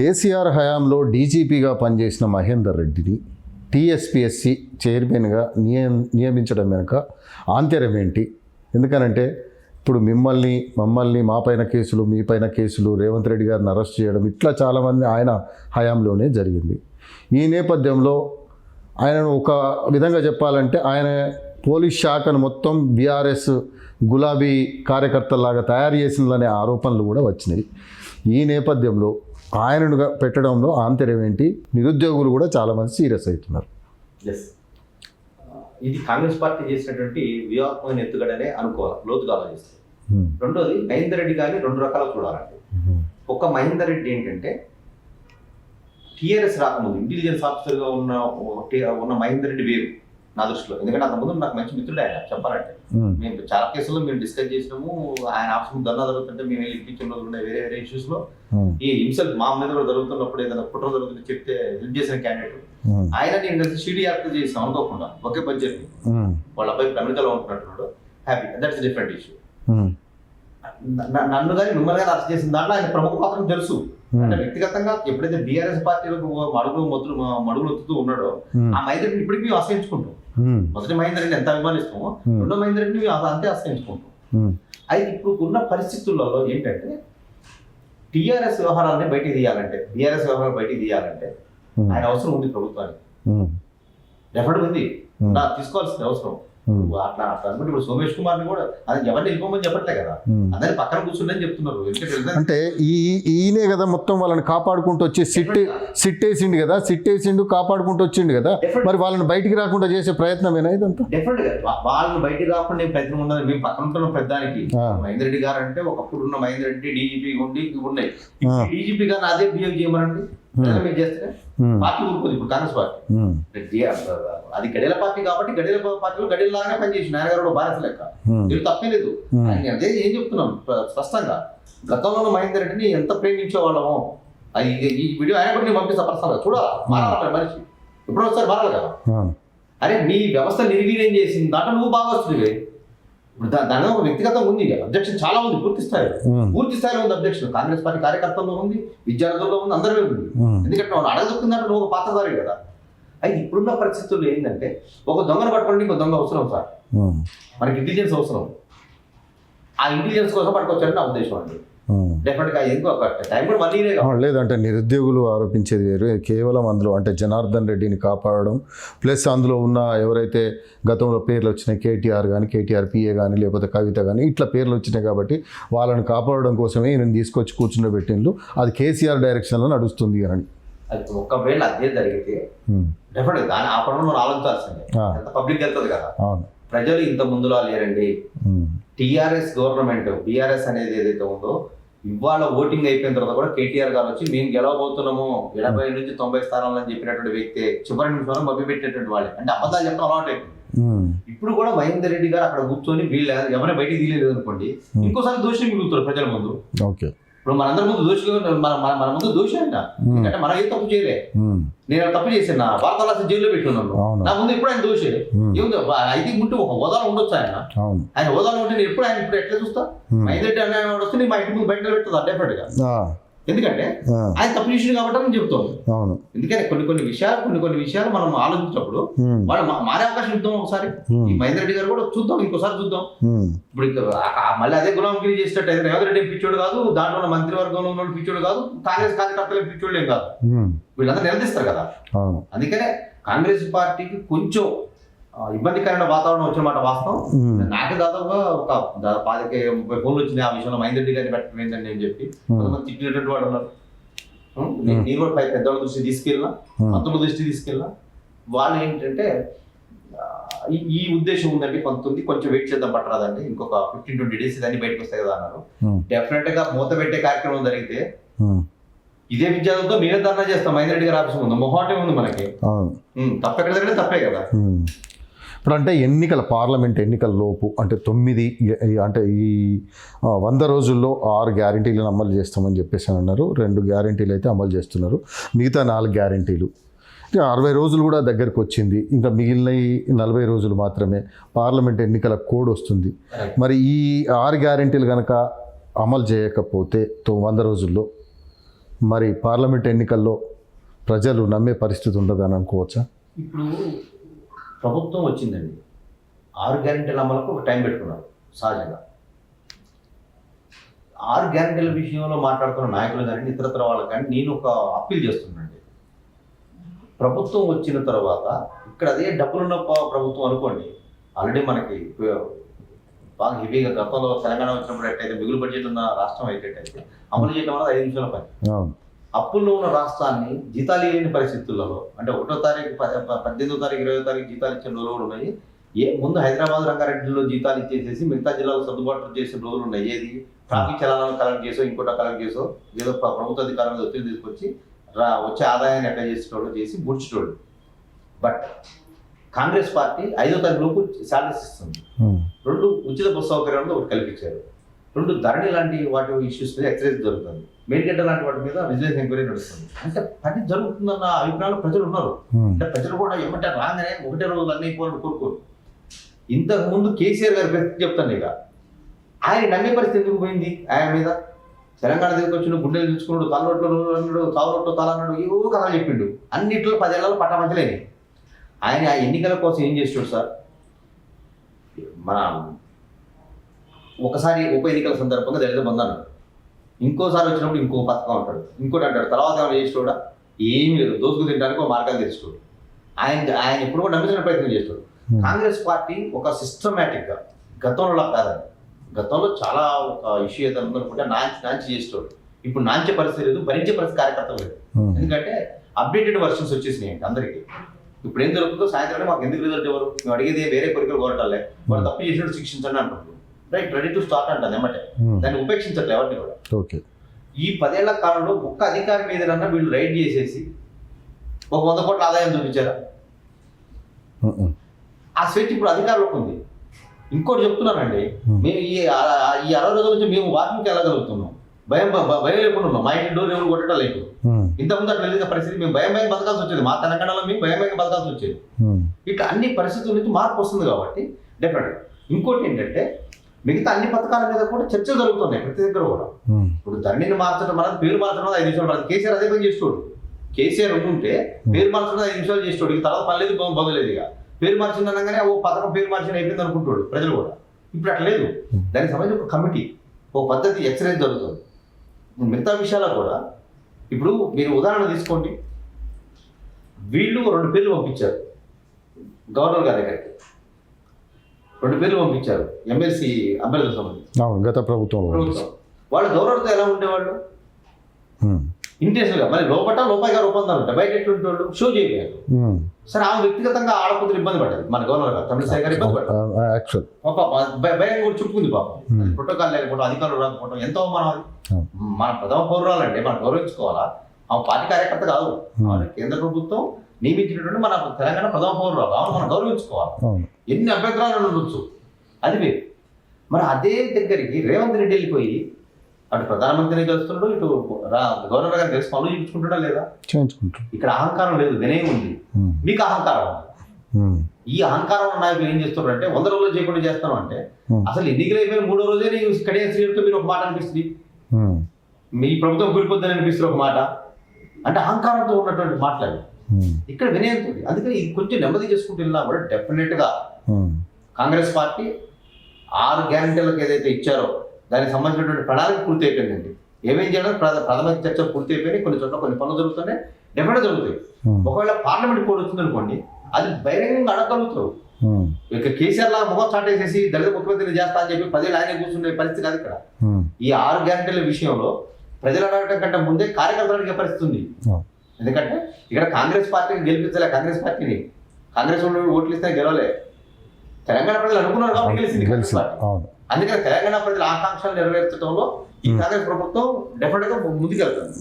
కేసీఆర్ హయాంలో డీజీపీగా పనిచేసిన మహేందర్ రెడ్డిని టీఎస్పిఎస్సి చైర్మన్గా నియం నియమించడం వెనుక ఆంతర్యం ఏంటి? ఎందుకనంటే ఇప్పుడు మిమ్మల్ని మమ్మల్ని మా పైన కేసులు మీ పైన కేసులు రేవంత్ రెడ్డి గారిని అరెస్ట్ చేయడం ఇట్లా చాలామంది ఆయన హయాంలోనే జరిగింది. ఈ నేపథ్యంలో ఆయనను ఒక విధంగా చెప్పాలంటే ఆయన పోలీస్ శాఖను మొత్తం బీఆర్ఎస్ గులాబీ కార్యకర్తలాగా తయారు చేసిందనే ఆరోపణలు కూడా వచ్చినాయి. ఈ నేపథ్యంలో ఆయనను పెట్టడంలో ఆంతర్యం ఏంటి? నిరుద్యోగులు కూడా చాలామంది సీరియస్ అవుతున్నారు. ఇది కాంగ్రెస్ పార్టీ చేసినటువంటి వ్యూహాత్మకమైన ఎత్తుగడనే అనుకోవాలి లోతుగా ఆలోచిస్తే. హ్మ్. రెండోది మహేందర్ రెడ్డి గారిని రెండు రకాల చూడాలండి. హ్మ్. ఒక మహేందర్ రెడ్డి ఏంటంటే టీఆర్ఎస్ రాకముందు ఇంటెలిజెన్స్ ఆఫీసర్గా ఉన్న ఉన్న మహేందర్ రెడ్డి వేరు. నా దృష్టిలో ఎందుకంటే అంతకుముందు నాకు మంచి మిత్రుడు ఆయన చెప్పాలంటే. మేము చాలా కేసుల్లో మేము డిస్కస్ చేసినాము ఆయన ఆఫీస్ ముందు ధర్నా జరుగుతుంటే మేము వెళ్ళి ఇప్పించిన రోజులు ఉన్నాయి వేరే వేరే ఇష్యూస్లో హ్మ్. ఈ హింసలు మా మీద కూడా జరుగుతున్నప్పుడు ఏదైనా కుట్ర జరుగుతుంటే చెప్తే హెల్ప్ చేసిన క్యాండిడేట్. ఆయన నేను కలిసి షీడీ యాక్ట్ చేసాం అనుకోకుండా ఒకే పని చెప్పి హ్మ్. వాళ్ళ అబ్బాయి అమెరికాలో ఉంటున్నట్టున్నాడు హ్యాపీ దట్స్ డిఫరెంట్ ఇష్యూ. నన్ను కానీ మిమ్మల్ని కానీ అరెస్ట్ చేసిన దాంట్లో ఆయన ప్రముఖ పాత్ర తెలుసు అంటే. వ్యక్తిగతంగా ఎప్పుడైతే బీఆర్ఎస్ పార్టీలకు మడుగులు మొదలు మడుగులు ఒత్తుతూ ఉన్నాడో. ఆ మహేందర్ ఇప్పటికీ మేము ఆశ్రయించుకుంటాం. మొదటి మహేందర్ రెడ్డిని ఎంత అభిమానిస్తామో. రెండో మహేందర్ రెడ్డిని మేము అంతే ఆశ్రయించుకుంటాం. అయితే ఇప్పుడు ఉన్న పరిస్థితులలో ఏంటంటే టీఆర్ఎస్ వ్యవహారాన్ని బయటికి తీయాలంటే బీఆర్ఎస్ వ్యవహారాలు బయటికి తీయాలంటే. ఆయన అవసరం ఉంది ప్రభుత్వానికి. డెఫినెట్ ఉంది తీసుకోవాల్సిన అవసరం హ్మ్. అట్లా అట్లా అనుకుంటే ఇప్పుడు సోమేష్ కుమార్ని కూడా అది ఎవరిని వెళ్ళిపోమని చెప్పట్లే కదా. హ్మ్. అందరిని పక్కన కూర్చుండని చెప్తున్నారు. అంటే ఈ ఈయనే కదా మొత్తం వాళ్ళని కాపాడుకుంటూ వచ్చి సిట్ సిట్ వేసిండు కదా సిట్ వేసిండు కాపాడుకుంటూ వచ్చిండు కదా. మరి వాళ్ళని బయటికి రాకుండా చేసే ప్రయత్నమేనా ఇదంతా? డెఫినెట్ వాళ్ళని బయటికి రాకుండా నేను ప్రయత్నం ఉన్నది మేము పక్కన ఉంటున్న పెద్దానికి. మహేందర్ రెడ్డి గారు అంటే ఒకప్పుడు ఉన్న మహేందర్ రెడ్డి డీజీపీ ఉండి ఉన్నాయి. డీజీపీ గారిని అదే బిహేవ్ చేయమనండి? మీరు చేస్తే హ్మ్. పార్టీ ఊరుకోదు. ఇప్పుడు కాంగ్రెస్ పార్టీ. డి- అది గడియల పార్టీ కాబట్టి గడియల పార్టీలో గడియల లాగానే పనిచేసి గారు బారస లెక్క. మీరు తప్పే లేదు. అదే ఏం చెప్తున్నాం? స్పష్టంగా గతంలో మహేందర్ రెడ్డిని ఎంత ప్రేమించేవాళ్ళమో అది ఈ- వీడియో ఆయన కూడా నేను పంపిస్తా పర్సనల్ చూడాలి? మారాలి మరి మనిషి. ఇప్పుడు ఒకసారి మారాలి కదా. అరే నీ వ్యవస్థ నిర్వీర్యం చేసింది దాంట్లో నువ్వు బాగా వస్తుంది ఇప్పుడు దాని ఒక వ్యక్తిగతం ఉంది అబ్జెక్షన్ చాలా ఉంది పూర్తి స్థాయిలో. పూర్తి స్థాయిలో ఉంది అబ్జెక్షన్ కాంగ్రెస్ పార్టీ కార్యకర్తల్లో ఉంది విద్యార్థుల్లో ఉంది అందరిలో ఉంది. ఎందుకంటే నువ్వు అడగదొక్కుందంటే నువ్వు ఒక పాత్రధారి కదా అయితే ఇప్పుడున్న పరిస్థితుల్లో ఏంటంటే ఒక దొంగను పట్టుకోండి ఇంకో దొంగ అవసరం సార్. మనకి ఇంటెలిజెన్స్ అవసరం ఆ ఇంటెలిజెన్స్ కోసం పట్టుకొచ్చారని నా ఉద్దేశం అండి. డెఫినెట్గా ఇంకో టైం కూడా వన్ ఇయరే లేదంటే నిరుద్యోగులు ఆరోపించేది వేరు. కేవలం అందులో అంటే జనార్దన్ రెడ్డిని కాపాడడం ప్లస్ అందులో ఉన్న ఎవరైతే గతంలో పేర్లు వచ్చినాయి కేటీఆర్ కానీ కేటీఆర్ పిఏ కానీ లేకపోతే కవిత కానీ ఇట్లా పేర్లు వచ్చినాయి కాబట్టి వాళ్ళని కాపాడడం కోసమే ఈయన తీసుకొచ్చి కూర్చుండబెట్టిండ్రు అది కేసీఆర్ డైరెక్షన్లో నడుస్తుంది అని. అది ఒకవేళ అదే జరిగితే. డెఫినెట్ దాని ఆ పనులు ఆలోచించాల్సిందే. పబ్లిక్ వెళ్తుంది కదా. అవును. ప్రజలు ఇంత ముందులా లేరండి. టీఆర్ఎస్ గవర్నమెంట్ బీఆర్ఎస్ అనేది ఏదైతే ఉందో ఇవాళ ఓటింగ్ అయిపోయిన తర్వాత కూడా కేటీఆర్ గారు వచ్చి మేము గెలవబోతున్నాము. ఎనభై నుంచి తొంభై స్థానాలు అని చెప్పినటువంటి వ్యక్తి చివరి నిమిషంలో మభ్య పెట్టినటువంటి వాళ్ళే. అంటే అబద్ధాలు చెప్పడం అలవాటు. ఇప్పుడు కూడా మహేందర్ రెడ్డి గారు అక్కడ కూర్చొని వీళ్ళు ఎవరైనా బయటికి తీయలేదు అనుకోండి ఇంకోసారి దోషి మిగులుతారు ప్రజల ముందు. ఓకే. ఇప్పుడు మనందరి ముందు ఉన్న- మన మన- ముందు దోషి అంట. ఎందుకంటే మనం ఏ తప్పు చేయలే. నేను తప్పు చేసిన వార్తలు రాసి జైల్లో పెట్టున్నాను. నా ముందు ఎప్పుడు ఆయన దోషి. ఏముంది అయితే ఉంటే ఒక హోదాలో ఉండొచ్చు ఆయన ఆయన హోదాలో ఉంటే నేను ఎప్పుడు ఆయన ఇప్పుడు ఎట్లా చూస్తా హ్మ్. మహేందర్ రెడ్డి అనే వాడు వస్తే మా ఇంటి ముందు బయట పెడుతుంది డెఫినెట్గా ఎందుకంటే ఆయన తప్పు చేసింది కాబట్టి చెప్తాను అవును ఎందుకంటే కొన్ని కొన్ని విషయాలు కొన్ని కొన్ని విషయాలు మనం ఆలోచించినప్పుడు. వాళ్ళు మారే అవకాశం ఇద్దాం ఒకసారి. ఈ మహేందర్ రెడ్డి గారు కూడా చూద్దాం ఇంకోసారి చూద్దాం. ఇప్పుడు మళ్ళీ అదే గులాంగిరి చేసినట్టు అయితే రేవంత్ రెడ్డి పిచ్చోడు కాదు దాంట్లో ఉన్న మంత్రివర్గంలో ఉన్న పిచ్చోడు కాదు కాంగ్రెస్ కార్యకర్తలు పిచ్చోళ్ళు ఏం కాదు. వీళ్ళందరూ నిలదీస్తారు కదా అందుకనే కాంగ్రెస్ పార్టీకి కొంచెం ఇబ్బందికరమైన వాతావరణం వచ్చిన మాట వాస్తవం. నాకు దాదాపుగా ఒక పాతిక ముప్పై ఫోన్లు వచ్చినాయి ఆ విషయంలో. మహేందర్ రెడ్డి గారిని పెట్టడం నేను చెప్పి కొంతమంది తిట్టినటువంటి వాళ్ళు ఉన్నారు? నేను కూడా పెద్దవాళ్ళ దృష్టి తీసుకెళ్ళినా. మంత్రుల దృష్టి తీసుకెళ్ళినా వాళ్ళు ఏంటంటే ఈ- ఉద్దేశం ఉందండి కొంత కొంచెం వెయిట్ చేద్దాం పట్టరాదండి ఇంకొక ఫిఫ్టీన్ ట్వంటీ డేస్ ఇదన్నీ బయటకు వస్తాయి కదా అన్నారు. డెఫినెట్గా మూత పెట్టే కార్యక్రమం జరిగితే. ఇదే విద్యార్థులతో మేమే ధర్నా చేస్తాం. మహేందర్ రెడ్డి గారి ఆఫీస్ ముందు. మొహాటే ఉంది మనకి? తప్పెక్కడ జరిగితే తప్పే కదా. ఇప్పుడు అంటే ఎన్నికల పార్లమెంట్ ఎన్నికల లోపు అంటే తొమ్మిది అంటే ఈ వంద రోజుల్లో ఆరు గ్యారంటీలను అమలు చేస్తామని చెప్పేసి అని అన్నారు. రెండు గ్యారంటీలు అయితే అమలు చేస్తున్నారు. మిగతా నాలుగు గ్యారంటీలు. ఇంకా అరవై రోజులు కూడా దగ్గరకు వచ్చింది. ఇంకా మిగిలిన ఈ నలభై రోజులు మాత్రమే పార్లమెంట్ ఎన్నికల కోడ్ వస్తుంది. మరి ఈ ఆరు గ్యారంటీలు కనుక అమలు చేయకపోతే తో వంద రోజుల్లో మరి పార్లమెంట్ ఎన్నికల్లో ప్రజలు నమ్మే పరిస్థితి ఉండదని అనుకోవచ్చా? ఇప్పుడు ప్రభుత్వం వచ్చిందండి. ఆరు గ్యారెంటీల అమలకు ఒక టైం పెట్టుకున్నారు సహజంగా. ఆరు గ్యారెంటీల విషయంలో మాట్లాడుతున్న నాయకులు కానీ ఇతరతర వాళ్ళు కానీ నేను ఒక అప్పీల్ చేస్తున్నానండి. ప్రభుత్వం వచ్చిన తర్వాత ఇక్కడ అదే డబ్బులున్న ప్రభుత్వం అనుకోండి ఆల్రెడీ మనకి బాగా హెవీగా గతంలో తెలంగాణ వచ్చినప్పుడు ఎట్టయితే మిగులు బడ్జెట్ ఉన్న రాష్ట్రం అయితే అమలు చేయడం వల్ల ఐదు నిమిషాల పని. అప్పుల్లో ఉన్న రాష్ట్రాన్ని జీతాలు లేని పరిస్థితులలో అంటే ఒకటో తారీఖు పద్దెనిమిదో తారీఖు ఇరవై తారీఖు జీతాలు ఇచ్చిన రోజులు కూడా ఉన్నాయి. ఏ ముందు హైదరాబాద్ రంగారెడ్డిలో జీతాలు ఇచ్చేసేసి మిగతా జిల్లాలో సర్దుబాటు చేసిన రోజులు ఉన్నాయి. ఏది? ట్రాఫిక్ చలానాలు కలెక్ట్ చేసో ఇంకోట కలెక్ట్ చేసో ఏదో ప్ర- ప్రభుత్వ అధికారం మీద ఒత్తిడి తీసుకొచ్చి రా వచ్చే ఆదాయాన్ని ఎట్లా చేసేటోళ్ళు చేసి ముడిచేటోళ్ళు. బట్ కాంగ్రెస్ పార్టీ ఐదో తారీఖు లోపు శాలరీస్ ఇస్తుంది. ఉమ్, రెండు ఉచిత బస్సు సౌకర్యం ఒకటి కల్పించారు. రెండు ధరణి లాంటి వాటి ఇష్యూస్ మీద ఎక్సైజ్ జరుగుతుంది. మేడిగడ్డ లాంటి వాటి మీద విజిలెన్స్ ఎంక్వైరీ నడుస్తుంది. అంటే పని జరుగుతుందన్న అభిప్రాయంలో ప్రజలు ఉన్నారు. ఉమ్, అంటే ప్రజలు కూడా ఏమంటే రాగానే ఒకటే రోజు అన్ని అయిపోవాలని కోరుకోరు. ఇంతకు ముందు కేసీఆర్ గారి పరిస్థితి చెప్తాను ఇక. ఆయన నమ్మే పరిస్థితి ఎందుకు పోయింది? ఆయన మీద తెలంగాణ దగ్గరికి వచ్చిన గుండెలు చూసుకున్నాడు తలనొట్లు అన్నాడు తావునొట్లు తల అన్నాడు ఏవో కథలు చెప్పిండు. అన్నిట్లో పదేళ్ళలో పట్టమంచలేని ఆయన ఆ ఎన్నికల కోసం ఏం చేస్తాడు సార్? మన ఒకసారి ఉప ఎన్నికల సందర్భంగా దళిత బంధు అన్నాడు ఇంకోసారి వచ్చినప్పుడు ఇంకో పథకం అంటాడు. ఇంకోటి అంటాడు. తర్వాత ఏమైనా చేసేటోడా? ఏమీ లేదు. దోసుకు తినడానికి ఒక మార్గాలు తెచ్చుకోడు ఆయన ఆయన ఎప్పుడు కూడా నమ్మించిన ప్రయత్నం చేస్తాడు ఉమ్, కాంగ్రెస్ పార్టీ ఒక సిస్టమేటిక్గా గతంలో కాదండి గతంలో చాలా ఒక ఇష్యూ ఏదైనా ఉందనుకుంటే నాంచి నాంచి చేసేటోడు. ఇప్పుడు నాంచే పరిస్థితి లేదు భరించే పరిస్థితి కార్యకర్తలు లేదు ఉమ్, ఎందుకంటే అప్డేటెడ్ వర్షన్స్ వచ్చేసినాయి అందరికీ. ఇప్పుడు ఏం జరుగుతుందో సాయంత్రం మాకు ఎందుకు రిజల్ట్ ఎవరు మేము అడిగేది వేరే కోరికలు కోరటాలే వాళ్ళు తప్పు చేసినట్టు శిక్షించండి అంటున్నారు రైట్ రెడీ టు స్టార్ట్ అంటాను ఉమ్, దాన్ని ఉపేక్షించట్లే ఎవరిని కూడా. ఓకే. ఈ పదేళ్ళ కాలంలో ఒక్క అధికారి మీదనన్నా వీళ్ళు రైడ్ చేసేసి ఒక వంద కోట్ల ఆదాయం చూపించారా? ఆ స్వేచ్ఛ ఇప్పుడు అధికారులకు ఉంది. ఇంకోటి చెప్తున్నానండి Hmm. మేము ఈ ఈ అరవై రోజుల నుంచి మేము వాకింగ్కి వెళ్ళగలుగుతున్నాం. భయం భయం లేకుండా ఉన్నాం. మా ఇంటి డోర్ ఎవరు కొట్టడం లేదు. ఉమ్, ఇంతకుముందు అట్లా లేదు పరిస్థితి మేము భయం భయం బతకాల్సి వచ్చేది. మా తెలంగాణలో మేము భయం భయం బతకాల్సి వచ్చేది. ఉమ్, ఇట్లా అన్ని పరిస్థితుల నుంచి మార్పు వస్తుంది కాబట్టి డెఫినెట్ ఇంకోటి ఏంటంటే మిగతా అన్ని పథకాల మీద కూడా చర్చలు జరుగుతున్నాయి ప్రతి దగ్గర కూడా. ఇప్పుడు ధరణిని మార్చడం అనేది పేరు మార్చడం ఐదు నిమిషాలు పడుతుంది. కేసీఆర్ అదే పని చేస్తాడు కేసీఆర్ ఉంటుంటే పేరు మార్చడం ఐదు నిమిషాలు చేస్తాడు ఇక తర్వాత పని లేదు బొ- బొదలేదు ఇక. పేరు మార్చింది అనగానే ఓ పథకం పేరు మార్చిన అయిపోయింది అనుకుంటాడు ప్రజలు కూడా. ఇప్పుడు అట్లా లేదు. దానికి సంబంధించి ఒక కమిటీ ఒక పద్ధతి ఎక్సర్సైజ్ జరుగుతుంది. మిగతా విషయాలకు కూడా ఇప్పుడు మీరు ఉదాహరణ తీసుకోండి. వీళ్ళు రెండు పేర్లు పంపించారు గవర్నర్ గారి దగ్గరికి. రెండు పేర్లు పంపించారు. ఎమ్మెల్సీ అభ్యర్థులకు సంబంధించి. గత ప్రభుత్వం వాళ్ళు గౌరవంతో ఎలా ఉండేవాళ్ళు? ఇంటెన్షన్గా మరి లోపల లోపాయిగా రూపొందాలు ఉంటాయి? బయట ఎట్లుంటే వాళ్ళు? షో చేయలేదు సరే ఆమె వ్యక్తిగతంగా ఆడకూతురు ఇబ్బంది పడ్డది. మన గవర్నర్ గారు తమిళసాయి గారు ఇబ్బంది పడ్డారు. పాప భయ- కూడా చుట్టుకుంది పాపం. ప్రోటోకాల్ లేకపోవడం అధికారులు రాకపోవడం ఎంతో అవమానం అది. మన ప్రథమ పౌరురాలంటే మనం గౌరవించుకోవాలా? ఆమె పార్టీ కార్యకర్త కాదు. కేంద్ర ప్రభుత్వం నియమించినటువంటి మన తెలంగాణ ప్రథమ పౌరురాలు ఆమె మనం గౌరవించుకోవాలి. ఎన్ని అభ్యంతరాలు ఉండొచ్చు? అది వేరు. మరి అదే దగ్గరికి రేవంత్ రెడ్డి వెళ్ళిపోయి అటు ప్రధానమంత్రిని కలుస్తున్నాడు ఇటు గవర్నర్ గారిని కలిసి పనులు చూపించుకుంటాడా లేదా? ఇక్కడ అహంకారం లేదు వినయం ఉంది. మీకు అహంకారం ఉంది. ఈ అహంకారం ఉన్న నాయకులు ఏం చేస్తున్నారు అంటే వంద రోజులు చేయకుండా చేస్తాను అంటే. అసలు ఎన్నికలు అయిపోయిన మూడో రోజే నీకు కడియ శ్రీతో మీరు ఒక మాట అనిపిస్తుంది? మీ ప్రభుత్వం కూలిపోద్దని అనిపిస్తుంది ఒక మాట? అంటే అహంకారంతో ఉన్నటువంటి మాటలు ఉమ్, ఇక్కడ వినయంతో అందుకని ఇది కొంచెం నెమ్మది చేసుకుంటూ వెళ్ళినా కూడా డెఫినెట్గా ఉమ్, కాంగ్రెస్ పార్టీ ఆరు గ్యారంటీలకు ఏదైతే ఇచ్చారో దానికి సంబంధించినటువంటి ప్రణాళిక పూర్తి అయిపోయిందండి. ఏమేం చేయాలో ప్ర- ప్రాథమిక చర్చలు పూర్తి అయిపోయినాయి. కొన్ని చోట్ల కొన్ని పనులు జరుగుతున్నాయి. డెఫినెట్ జరుగుతాయి. ఒకవేళ పార్లమెంట్ కోడ్ వచ్చింది అనుకోండి అది బహిరంగంగా అడగలుగుతారు ఇక కేసీఆర్ లా ముఖం చాటేసేసి దళిత ముఖ్యమంత్రిని చేస్తా అని చెప్పి పదేళ్ళు ఆయన కూర్చునే పరిస్థితి కాదు ఇక్కడ. ఈ ఆరు గ్యారంటీల విషయంలో ప్రజలు అడగడం కంటే ముందే కార్యకర్తలు అడిగే పరిస్థితి ఉంది. ఎందుకంటే ఇక్కడ కాంగ్రెస్ పార్టీని గెలిపించలే కాంగ్రెస్ పార్టీని కాంగ్రెస్ ఓట్లు ఇస్తే గెలవలే తెలంగాణ ప్రజలు అనుకున్నారు కాబట్టి గెలిచింది కాంగ్రెస్ పార్టీ. అందుకని తెలంగాణ ప్రజల ఆకాంక్షలు నెరవేర్చడంలో ఈ. కాంగ్రెస్ ప్రభుత్వం డెఫినెట్గా ముందుకెళ్తుంది.